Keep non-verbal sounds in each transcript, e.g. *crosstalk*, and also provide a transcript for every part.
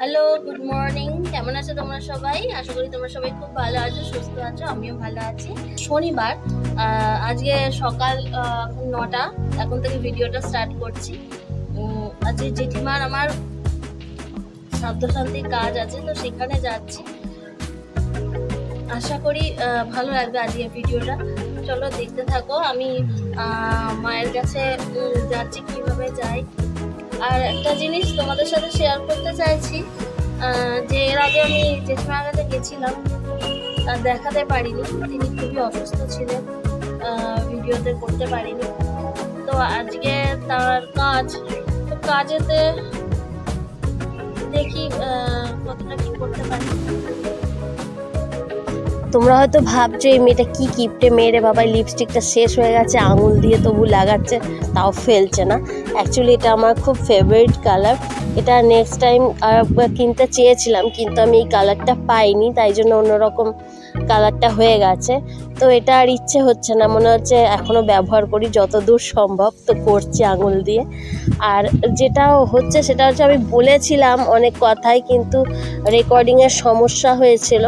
Hello good morning কেমন আছো তোমরা সবাই? আশা করি তোমরা সবাই খুব ভালো আছো, সুস্থ আছো, আমিও ভালো আছি। শনিবার আজকে সকাল নটা, এখন থেকে ভিডিওটা স্টার্ট করছি। আজকে জেঠিমার আমার শান্তির কাজ আছে, তো সেখানে যাচ্ছি। আশা করি ভালো লাগবে আজকে ভিডিওটা। চলো দেখতে থাকো, আমি মায়ের কাছে যাচ্ছি, কীভাবে যাই। আর একটা জিনিস তোমাদের সাথে শেয়ার করতে চাইছি যে এর আগে আমি জেঠিমার কাছে গেছিলাম, আর দেখাতে পারিনি, তিনি খুবই অসুস্থ ছিলেন ভিডিওতে করতে পারিনি। তো আজকে তার কাজ, তো কাজেতে দেখি কতটা কি করতে পারি। তোমরা হয়তো ভাবছ, এই মেয়েটা কি কিপটে মেয়েরে বাবা লিপস্টিকটা শেষ হয়ে গেছে, আঙুল দিয়ে তবু লাগাচ্ছে, তাও ফেলছে না। অ্যাকচুয়ালি এটা আমার খুব ফেভারিট কালার এটা নেক্সট টাইম কিনতে চেয়েছিলাম, কিন্তু আমি এই কালারটা পাইনি, তাই জন্য অন্যরকম কালারটা হয়ে গেছে। তো এটা আর ইচ্ছে হচ্ছে না, মনে হচ্ছে এখনও ব্যবহার করি যত দূর সম্ভব তো করছি আঙুল দিয়ে। আর যেটা হচ্ছে, সেটা হচ্ছে আমি বলেছিলাম অনেক কথাই, কিন্তু রেকর্ডিংয়ের সমস্যা হয়েছিল।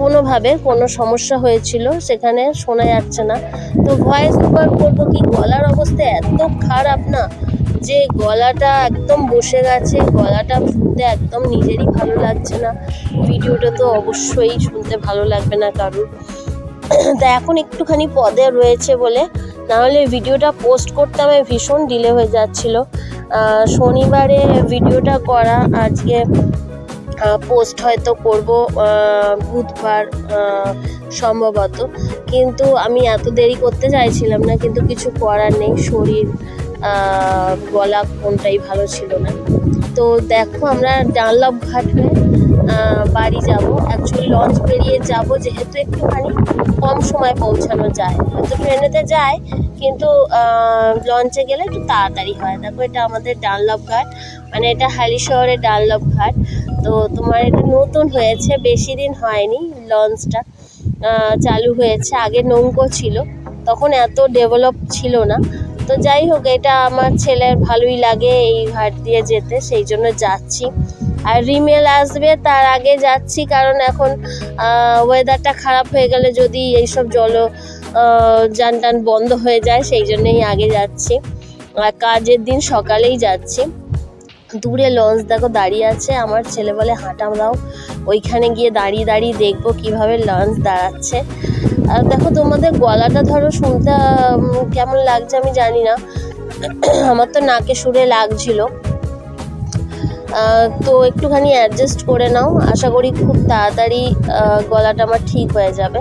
কোনোভাবে কোনো সমস্যা হয়েছিল, সেখানে শোনা যাচ্ছে না। তো ভয়েস ওভার করব কি, গলার অবস্থা এত খারাপ না যে গলাটা একদম বসে গেছে, গলাটা শুনতে একদম নিজেরই ভালো লাগছে না। ভিডিওটা তো অবশ্যই শুনতে ভালো লাগবে না কারুর। তা এখন একটুখানি পদে রয়েছে বলে নাহলে ভিডিওটা পোস্ট করতে আমার ভীষণ ডিলে হয়ে যাচ্ছিল। শনিবারে ভিডিওটা করা, আজকে পোস্ট হয়তো করব বুধবার সম্ভবত। কিন্তু আমি এত দেরি করতে চাইছিলাম না, কিন্তু কিছু করার নেই। শরীর গলা কোনটাই ভালো ছিল না। তো দেখো আমরা ডানলপ ঘাট বাড়ি যাব। অ্যাকচুয়ালি লঞ্চ বেরিয়ে যাব, যেহেতু একটুখানি কম সময় পৌঁছানো যায়। হয়তো ট্রেনেতে যায়, কিন্তু লঞ্চে গেলে একটু তাড়াতাড়ি হয়। দেখো এটা আমাদের ডানলপ ঘাট। মানে এটা হালি শহরের ডানলপ ঘাট। তো তোমার এটা নতুন হয়েছে, বেশি দিন হয়নি লঞ্চটা। চালু হয়েছে, আগে নৌকো ছিল। তখন এত ডেভেলপ ছিল না। তো যাই হোক, এটা আমার ছেলের ভালোই লাগে এই ঘাট দিয়ে যেতে, সেই জন্য যাচ্ছি। আর রিমেল আসবে, তার আগে যাচ্ছি, কারণ এখন ওয়েদারটা খারাপ হয়ে গেলে যদি এইসব জল যান টান বন্ধ হয়ে যায়, সেই জন্যই আগে যাচ্ছি। আর কাজের দিন সকালেই যাচ্ছি। দূরে লঞ্চ দেখো দাঁড়িয়ে আছে, আমার ছেলে বলে, হাঁটা দাও। ওইখানে গিয়ে দাঁড়িয়ে দাঁড়িয়ে দেখব কীভাবে লঞ্চ দাঁড়াচ্ছে। আর দেখো তোমাদের গলাটা ধরো শুনতে কেমন লাগছে আমি জানি না। আমার তো নাকে সুরে লাগছিল। তো একটুখানি অ্যাডজাস্ট করে নাও। আশা করি খুব তাড়াতাড়ি গলাটা আমার ঠিক হয়ে যাবে।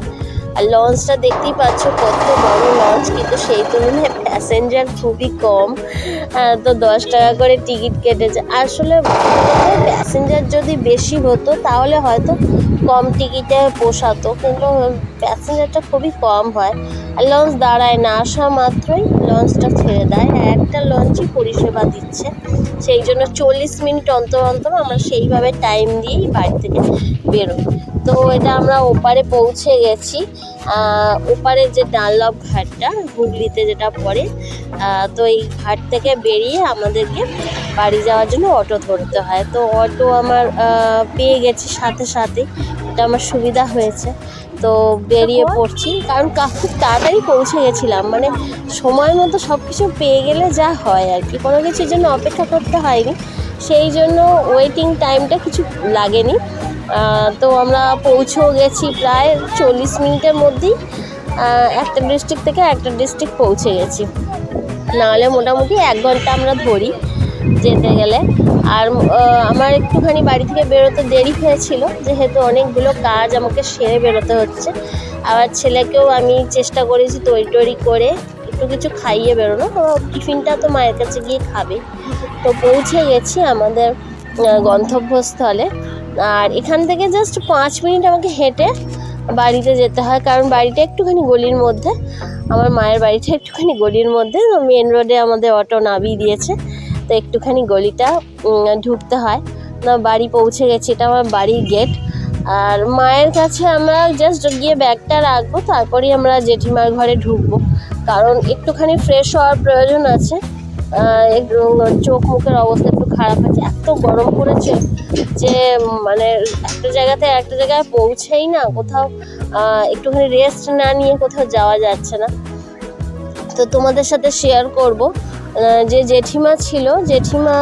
আর লঞ্চটা দেখতেই পাচ্ছ কত বড় কিন্তু সেই তুলনায় প্যাসেঞ্জার খুবই কম। তো দশ টাকা করে টিকিট কেটেছে। আসলে প্যাসেঞ্জার যদি বেশি হতো, তাহলে হয়তো কম টিকিটে পোষাতো, কিন্তু প্যাসেঞ্জারটা খুবই কম হয়। আর লঞ্চ দাঁড়ায় না, আসা মাত্রই লঞ্চটা ছেড়ে দেয়। একটা লঞ্চই পরিষেবা দিচ্ছে। সেই জন্য চল্লিশ মিনিট অন্তর অন্তর আমরা সেইভাবে টাইম দিয়েই বাড়ি থেকে বেরোই। তো এটা আমরা ওপারে পৌঁছে গেছি। ওপারে যে ডানলপ ঘাটটা হুগলিতে যেটা পড়ে তো এই ঘাট থেকে বেরিয়ে আমাদেরকে বাড়ি যাওয়ার জন্য অটো ধরতে হয়। তো অটো আমার পেয়ে গেছি সাথে সাথে। এটা আমার সুবিধা হয়েছে। তো বেরিয়ে পড়ছি। কারণ কা- খুব তাড়াতাড়ি পৌঁছে গেছিলাম। মানে সময় মতো সব কিছু পেয়ে গেলে যা হয় আর কি। কোনো কিছুর জন্য অপেক্ষা করতে হয়নি। সেই জন্য ওয়েটিং টাইমটা কিছু লাগেনি। তো আমরা পৌঁছেও গেছি প্রায় চল্লিশ মিনিটের মধ্যেই। একটা ডিস্ট্রিক্ট থেকে একটা ডিস্ট্রিক্ট পৌঁছে গেছি। নাহলে মোটামুটি এক ঘণ্টা আমরা ধরি যেতে গেলে। আর আমার একটুখানি বাড়ি থেকে বেরোতে দেরি হয়েছিল, যেহেতু অনেকগুলো কাজ আমাকে সেরে বেরোতে হচ্ছে। আবার ছেলেকেও আমি চেষ্টা করেছি তৈরি টরি করে একটু কিছু খাইয়ে বেরোনো টিফিনটা তো মায়ের কাছে গিয়ে খাবে। তো পৌঁছে গেছি আমাদের গন্তব্যস্থলে। আর এখান থেকে জাস্ট পাঁচ মিনিট আমাকে হেঁটে বাড়িতে যেতে হয়, কারণ বাড়িটা একটুখানি গলির মধ্যে। আমার মায়ের বাড়িটা একটুখানি গলির মধ্যে মেন রোডে আমাদের অটো নামিয়ে দিয়েছে। তো একটুখানি গলিটা ঢুকতে হয়। না, বাড়ি পৌঁছে গেছি, এটা আমার বাড়ির গেট আর মায়ের কাছে আমরা জাস্ট গিয়ে ব্যাগটা রাখব, তারপরেই আমরা জেঠিমার ঘরে ঢুকবো। কারণ একটুখানি ফ্রেশ হওয়ার প্রয়োজন আছে। চোখ মুখের অবস্থা একটু খারাপ আছে এত গরম পড়েছে যে মানে একটা জায়গাতে একটা জায়গায় পৌঁছেই না, কোথাও একটুখানি রেস্ট না নিয়ে কোথাও যাওয়া যাচ্ছে না। তো তোমাদের সাথে শেয়ার করব। যে জেঠিমা ছিল, জেঠিমা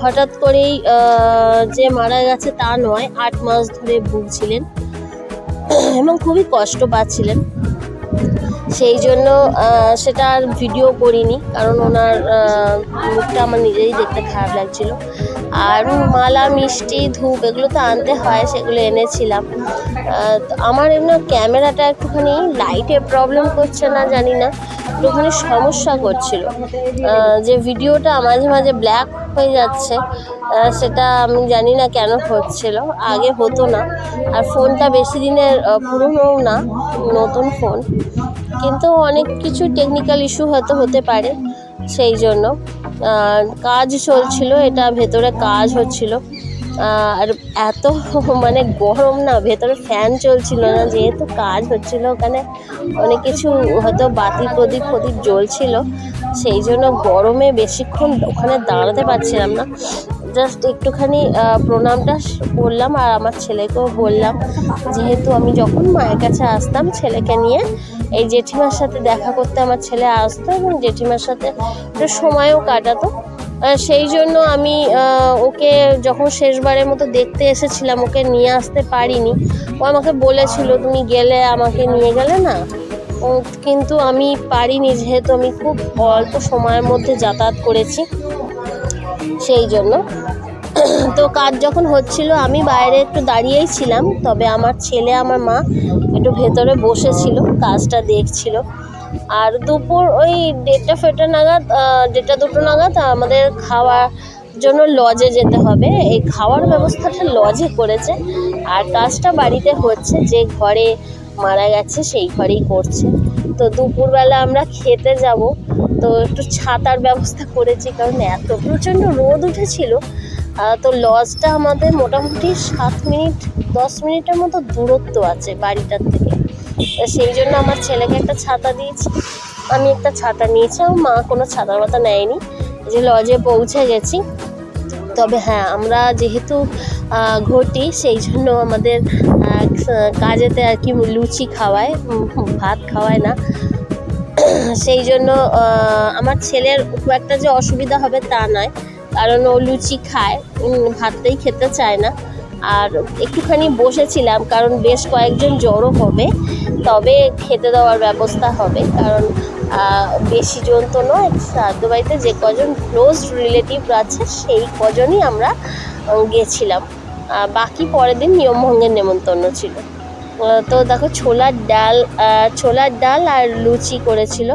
হঠাৎ করেই যে মারা গেছে তা নয়, আট মাস ধরে ভুগছিলেন। এবং খুবই কষ্ট পাচ্ছিলেন। সেই জন্য সেটা আর ভিডিও করিনি, কারণ ওনার মুখটা আমার নিজেই দেখতে খারাপ লাগছিল। আর মালা, মিষ্টি, ধূপ, এগুলো তো আনতে হয়, সেগুলো এনেছিলাম। তো আমার এমনি ক্যামেরাটা একটুখানি লাইটে প্রবলেম করছে না, জানি না, একটুখানি সমস্যা করছিল। যে ভিডিওটা মাঝে মাঝে ব্ল্যাক হয়ে যাচ্ছে সেটা আমি জানি না কেন হচ্ছিল, আগে হতো না। আর ফোনটা বেশি দিনের পুরনোও না, নতুন ফোন কিন্তু অনেক কিছু টেকনিক্যাল ইস্যু হয়তো হতে পারে, সেই জন্য। কাজ চলছিল, এটা ভেতরে কাজ হচ্ছিল। আর এত *laughs* মানে গরম না, ভেতরে ফ্যান চলছিল না, যেহেতু কাজ হচ্ছিল, ওখানে অনেক কিছু হয়তো বাতি প্রদীপ প্রদীপ জ্বলছিল। সেই জন্য গরমে বেশিক্ষণ ওখানে দাঁড়াতে পারছিলাম না। জাস্ট একটুখানি প্রণামটা করলাম, আর আমার ছেলেকেও বললাম, যেহেতু আমি যখন মায়ের কাছে আসতাম, ছেলেকে নিয়ে এই জেঠিমার সাথে দেখা করতে আমার ছেলে আসতো এবং জেঠিমার সাথে একটু সময়ও কাটাতো। সেই জন্য আমি ওকে যখন শেষবারের মতো দেখতে এসেছিলাম, ওকে নিয়ে আসতে পারিনি, ও আমাকে বলেছিল, তুমি গেলে আমাকে নিয়ে গেলে না? ও কিন্তু আমি পারিনি, যেহেতু আমি খুব অল্প সময়ের মধ্যে যাতায়াত করেছি, সেই জন্য। তো কাজ যখন হচ্ছিল, আমি বাইরে একটু দাঁড়িয়েই ছিলাম। তবে আমার ছেলে, আমার মা একটু ভেতরে বসেছিল, কাজটা দেখছিল। আর দুপুর ওই দেড়টা ফেটা নাগাদ দেড়টা দুটো নাগাদ আমাদের খাওয়ার জন্য লজে যেতে হবে। এই খাওয়ার ব্যবস্থাটা লজে করেছে। আর কাজটা বাড়িতে হচ্ছে, যে ঘরে মারা গেছে, সেই ঘরেই করছে। তো দুপুরবেলা আমরা খেতে যাব। তো একটু ছাতার ব্যবস্থা করেছি, কারণ এত প্রচণ্ড রোদ উঠেছিল। তো লজটা আমাদের মোটামুটি সাত মিনিট, দশ মিনিটের মতো দূরত্ব আছে বাড়িটার থেকে। সেই জন্য আমার ছেলেকে একটা ছাতা দিয়েছি। আমি একটা ছাতা নিয়েছি, আমার মা কোনো ছাতা মাতা নেয়নি। যে লজে পৌঁছে গেছি। তবে হ্যাঁ আমরা যেহেতু ঘটি, সেই জন্য আমাদের কাজেতে আর কি লুচি খাওয়ায় ভাত খাওয়ায় না। সেই জন্য আমার ছেলের খুব একটা যে অসুবিধা হবে তা নয়। কারণ ও লুচি খায় ভাতটাই খেতে চায় না। আর একটুখানি বসেছিলাম, কারণ বেশ কয়েকজন জড়ো হবে, তবে খেতে দেওয়ার ব্যবস্থা হবে। কারণ বেশি জন তো নয় শ্রাদ্ধ বাড়িতে যে কজন ক্লোজ রিলেটিভ আছে, সেই কজনই আমরা গেছিলাম। বাকি পরের দিন নিয়মভঙ্গের নেমন্তন্ন ছিল। তো দেখো ছোলার ডাল ছোলার ডাল আর লুচি করেছিল।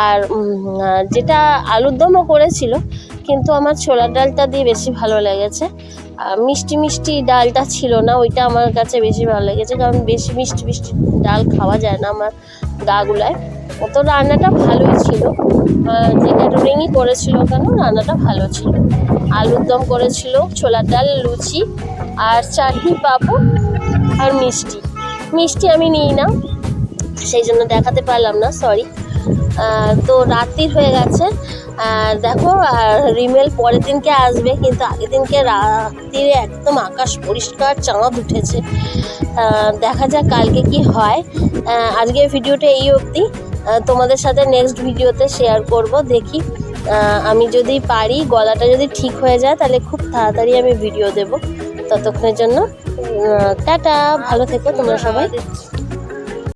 আর যেটা আলুর দমও করেছিল কিন্তু আমার ছোলার ডালটা দিয়ে বেশি ভালো লেগেছে। মিষ্টি মিষ্টি ডালটা ছিল না, ওইটা আমার কাছে বেশি ভালো লেগেছে, কারণ বেশি মিষ্টি মিষ্টি ডাল খাওয়া যায় না আমার গাগুলায়। তো রান্নাটা ভালোই ছিল। যে ক্যাটারিংই করেছিল কেন, রান্নাটা ভালো ছিল। আলুর দম করেছিল, ছোলার ডাল, লুচি, আর চাটনি, পাঁপড় আর মিষ্টি। মিষ্টি আমি নিই না, সেই জন্য দেখাতে পারলাম না সরি তো রাত্রির হয়ে গেছে। দেখো আর রিমেল পরের দিনকে আসবে কিন্তু আগের দিনকে রাত্রিরে একদম আকাশ পরিষ্কার চাঁদ উঠেছে। দেখা যাক কালকে কি হয়। আহ, আজকের ভিডিওটা এই অবধি। তোমাদের সাথে নেক্সট ভিডিওতে শেয়ার করব দেখি। আমি যদি পারি গলাটা যদি ঠিক হয়ে যায় তাহলে খুব তাড়াতাড়ি আমি ভিডিও দেব। ততক্ষণের জন্য টাটা ভালো থেকো তোমরা সবাই।